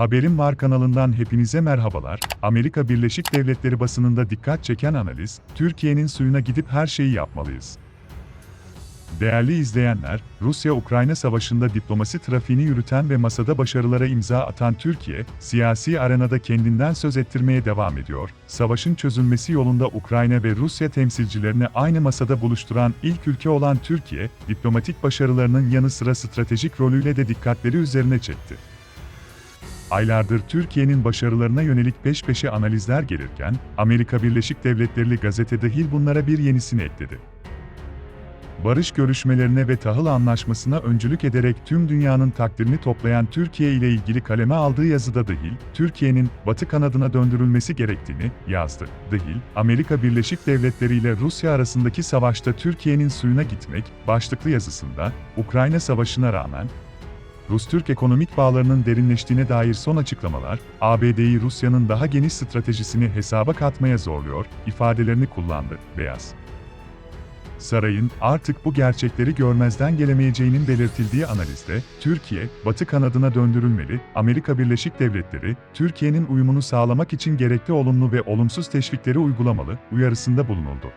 Haberim Var kanalından hepinize merhabalar. Amerika Birleşik Devletleri basınında dikkat çeken analiz, Türkiye'nin suyuna gidip her şeyi yapmalıyız. Değerli izleyenler, Rusya-Ukrayna savaşında diplomasi trafiğini yürüten ve masada başarılara imza atan Türkiye, siyasi arenada kendinden söz ettirmeye devam ediyor. Savaşın çözülmesi yolunda Ukrayna ve Rusya temsilcilerini aynı masada buluşturan ilk ülke olan Türkiye, diplomatik başarılarının yanı sıra stratejik rolüyle de dikkatleri üzerine çekti. Aylardır Türkiye'nin başarılarına yönelik peş peşe analizler gelirken, Amerika Birleşik Devletleri gazete dahil bunlara bir yenisini ekledi. Barış görüşmelerine ve tahıl anlaşmasına öncülük ederek tüm dünyanın takdirini toplayan Türkiye ile ilgili kaleme aldığı yazıda dahil, Türkiye'nin Batı kanadına döndürülmesi gerektiğini yazdı. Dahil, Amerika Birleşik Devletleri ile Rusya arasındaki savaşta Türkiye'nin suyuna gitmek başlıklı yazısında, Ukrayna Savaşı'na rağmen, Rus-Türk ekonomik bağlarının derinleştiğine dair son açıklamalar, ABD'yi Rusya'nın daha geniş stratejisini hesaba katmaya zorluyor, ifadelerini kullandı. Beyaz Sarayın artık bu gerçekleri görmezden gelemeyeceğinin belirtildiği analizde, Türkiye, Batı kanadına döndürülmeli, Amerika Birleşik Devletleri, Türkiye'nin uyumunu sağlamak için gerekli olumlu ve olumsuz teşvikleri uygulamalı, uyarısında bulunuldu.